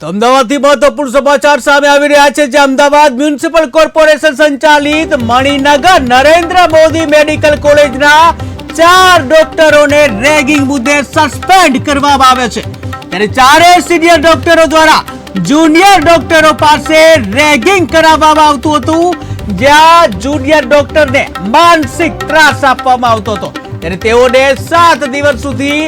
તો અમદાવાદથી મહત્વપૂર્ણ સમાચાર સામે આવી રહ્યા છે, જે અમદાવાદ મ્યુનિસિપલ કોર્પોરેશન સંચાલિત મણિનગર નરેન્દ્ર મોદી મેડિકલ કોલેજના ચાર ડોક્ટરોને રેગિંગ મુદ્દે સસ્પેન્ડ કરવામાં આવે છે. ત્યારે ચારેય સિનિયર ડોક્ટરો દ્વારા જુનિયર ડોક્ટરો પાસે રેગિંગ કરાવવામાં આવતું હતું, જ્યાં જુનિયર ડોક્ટરને માનસિક ત્રાસ આપવામાં આવતો હતો. ત્યારે તેઓને સાત દિવસ સુધી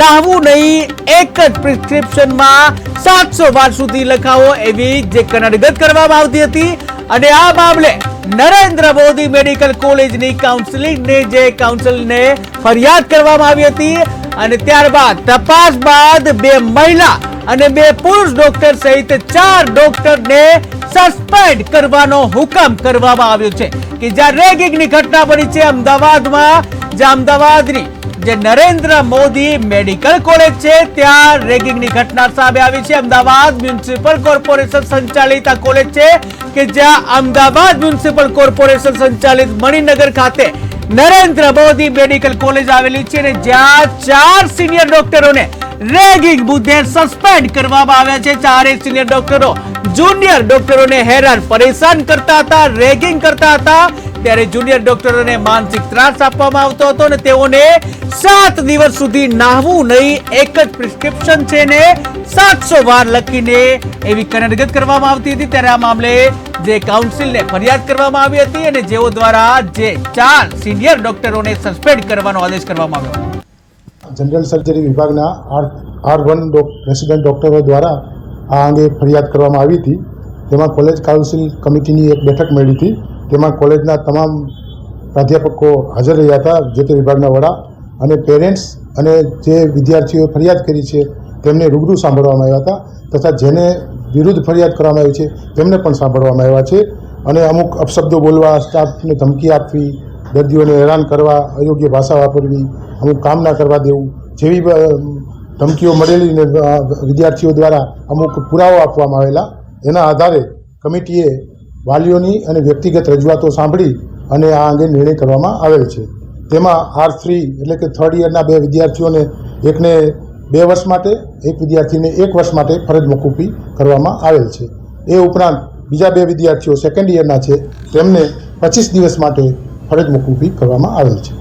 નાહવું નહીં, એક જ પ્રિસ્ક્રિપ્શનમાં સાતસો વાર સુધી લખાવો એવી જે કનડગત કરવામાં આવતી હતી. અને આ મામલે નરેન્દ્ર મોદી મેડિકલ કોલેજની કાઉન્સિલિંગને જે કાઉન્સિલને ફરિયાદ કરવામાં આવી હતી અને ત્યારબાદ તપાસ બાદ બે મહિલા અને બે પુરુષ ડોક્ટર સહિત ચાર ડોક્ટરને સસ્પેન્ડ કરવાનો હુકમ કરવામાં આવ્યો છે. કે જ્યાં રેગિંગની ઘટના બની છે, અમદાવાદમાં જે અમદાવાદની જે નરેન્દ્ર મોદી મેડિકલ કોલેજ છે, ત્યાં રેગિંગની ઘટના સામે આવી છે. અમદાવાદ મ્યુનિસિપલ કોર્પોરેશન સંચાલિત આ કોલેજ છે કે જ્યાં અમદાવાદ મ્યુનિસિપલ કોર્પોરેશન સંચાલિત મણિનગર ખાતે નરેન્દ્ર મોદી મેડિકલ કોલેજ આવેલી છે અને જ્યાં ચાર સિનિયર ડોક્ટરોને રેગિંગ મુદ્દે સસ્પેન્ડ કરવામાં આવ્યા છે. ચારે સિનિયર ડોક્ટરો જુનિયર ડોક્ટરોને હેરાન, પરેશાન કરતા હતા, રેગિંગ કરતા હતા. ત્યારે જુનિયર ડોક્ટરોને માનસિક ત્રાસ આપવામાં આવતો હતો અને તેઓને સાત દિવસ સુધી નાહવું નહીં, એક જ પ્રિસ્ક્રિપ્શન છે ને સાતસો વાર લખીને એવી કનડગત કરવામાં આવતી હતી. ત્યારે આ મામલે જે કાઉન્સિલને ફરિયાદ કરવામાં આવી હતી અને જેઓ દ્વારા જે ચાર સિનિયર ડોક્ટરોને સસ્પેન્ડ કરવાનો આદેશ કરવામાં આવ્યો. જનરલ સર્જરી વિભાગના આર આર વન રેસિડેન્ટ ડૉક્ટરો દ્વારા આ અંગે ફરિયાદ કરવામાં આવી હતી. તેમાં કોલેજ કાઉન્સિલ કમિટીની એક બેઠક મળી હતી. તેમાં કોલેજના તમામ પ્રાધ્યાપકો હાજર રહ્યા હતા જે તે વિભાગના વડા અને પેરેન્ટ્સ અને જે વિદ્યાર્થીઓએ ફરિયાદ કરી છે, તેમને રૂબરૂ સાંભળવામાં આવ્યા હતા તથા જેને વિરુદ્ધ ફરિયાદ કરવામાં આવી છે, તેમને પણ સાંભળવામાં આવ્યા છે અને અમુક અપશબ્દો બોલવા સ્ટાફને ધમકી આપવી, દર્દીઓને હેરાન કરવા, અયોગ્ય ભાષા વાપરવી, અમુક કામ ના કરવા દેવું, જેવી ધમકીઓ મળેલી વિદ્યાર્થીઓ દ્વારા અમુક પુરાવો આપવામાં આવેલા. એના આધારે કમિટીએ વાલીઓની અને વ્યક્તિગત રજૂઆતો સાંભળી અને આ અંગે નિર્ણય કરવામાં આવેલ છે. તેમાં આર થ્રી એટલે કે થર્ડ યરના બે વિદ્યાર્થીઓને એકને બે વર્ષ માટે, એક વિદ્યાર્થીને એક વર્ષ માટે ફરજ મોકૂફી કરવામાં આવેલ છે. એ ઉપરાંત બીજા બે વિદ્યાર્થીઓ સેકન્ડ યરના છે, તેમને પચીસ દિવસ માટે ફરજ મોકૂફી કરવામાં આવેલ છે.